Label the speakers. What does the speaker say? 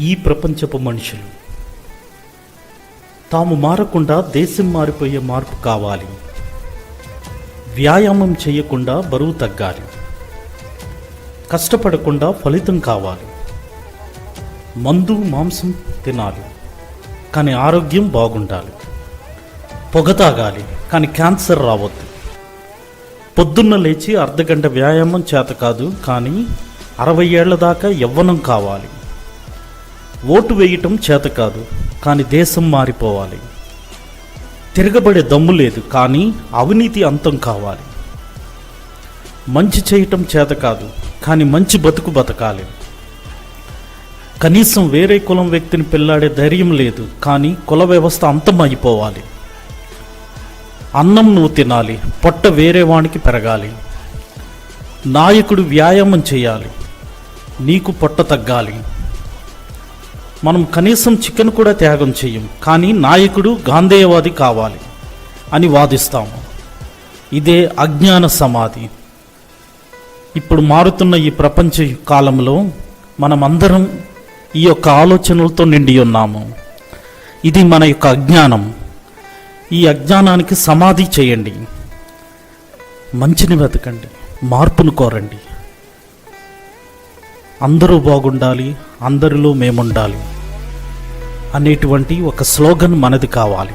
Speaker 1: ఈ ప్రపంచపు మనుషులు. తాము మారకుండా దేశం మారిపోయే మార్పు కావాలి. వ్యాయామం చేయకుండా బరువు తగ్గాలి. కష్టపడకుండా ఫలితం కావాలి. మందు మాంసం తినాలి. కానీ ఆరోగ్యం బాగుండాలి. పొగ తాగాలి కానీ క్యాన్సర్ రావద్దు. పొద్దున్న లేచి అర్ధగంట వ్యాయామం చేత కాదు కానీ అరవై ఏళ్ళ దాకా యవ్వనం కావాలి. ఓటు వేయటం చేత కాదు కానీ దేశం మారిపోవాలి. తిరగబడే దమ్ము లేదు కానీ అవినీతి అంతం కావాలి. మంచి చేయటం చేత కాదు కానీ మంచి బతుకు బతకాలి. కనీసం వేరే కులం వ్యక్తిని పెళ్ళాడే ధైర్యం లేదు కానీ కుల వ్యవస్థ అంతం అయిపోవాలి అన్నం నువ్వు తినాలి పొట్ట వేరే వానికి పెరగాలి. నాయకుడు వ్యాయామం చేయాలి నీకు పొట్ట తగ్గాలి. మనం కనీసం చికెన్ కూడా త్యాగం చేయం కానీ నాయకుడు గాంధేయవాది కావాలి అని వాదిస్తాము. ఇదే అజ్ఞాన సమాధి. ఇప్పుడు మారుతున్న ఈ ప్రపంచ కాలంలో మనమందరం ఈ యొక్క ఆలోచనలతో నిండి ఉన్నాము. ఇది మన యొక్క అజ్ఞానం. ఈ అజ్ఞానానికి సమాధి చేయండి. మంచిని వెతకండి. మార్పును కోరండి. అందరూ బాగుండాలి అందరిలో మేముండాలి అనేటువంటి ఒక స్లోగన్ మనది కావాలి.